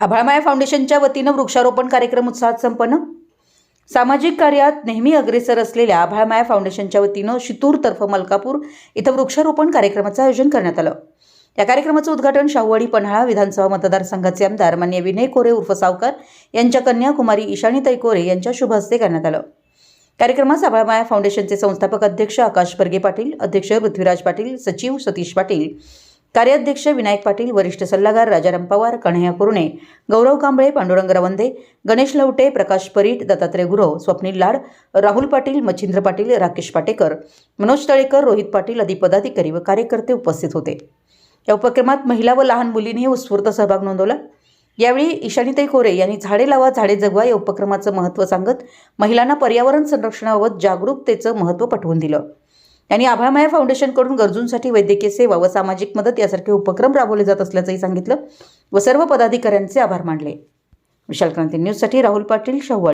आभाळमाया फाउंडेशनच्या वतीनं वृक्षारोपण कार्यक्रम उत्साहात संपन्न. सामाजिक कार्यात नेहमी अग्रेसर असलेल्या आभाळमाया फाउंडेशनच्या वतीनं शितूर तर्फ मलकापूर इथं वृक्षारोपण कार्यक्रमाचं आयोजन करण्यात आलं. या कार्यक्रमाचं उद्घाटन शाहूवाडी पन्हाळा विधानसभा मतदारसंघाचे आमदार मान्य विनय कोरे उर्फ सावकार यांच्या कन्या कुमारी ईशानीताई कोरे यांच्या शुभ हस्ते करण्यात आलं. कार्यक्रमास आभाळमाया फाउंडेशनचे संस्थापक अध्यक्ष आकाश बर्गे पाटील अध्यक्ष पृथ्वीराज पाटील सचिव सतीश पाटील कार्याध्यक्ष विनायक पाटील वरिष्ठ सल्लागार राजाराम पवार कन्हैया कुरणे गौरव कांबळे पांडुरंग रवंदे गणेश लवटे प्रकाश परीट दत्तात्रय गुरव स्वप्नील लाड राहुल पाटील मच्छिंद्र पाटील राकेश पाटेकर मनोज तळेकर रोहित पाटील आदी पदाधिकारी व कार्यकर्ते उपस्थित होते. या उपक्रमात महिला व लहान मुलींनीही उत्स्फूर्त सहभाग नोंदवला. यावेळी ईशानीताई कोरे यांनी झाडे लावा झाडे जगवा या उपक्रमाचं महत्त्व सांगत महिलांना पर्यावरण संरक्षणाबाबत जागरूकतेचं महत्त्व पटवून दिलं. त्यांनी आभाळमाया फाउंडेशनकडून गरजूंसाठी वैद्यकीय सेवा व सामाजिक मदत यासारखे उपक्रम राबवले जात असल्याचंही सांगितलं व सर्व पदाधिकाऱ्यांचे आभार मानले. विशाल क्रांती न्यूजसाठी राहुल पाटील शाहू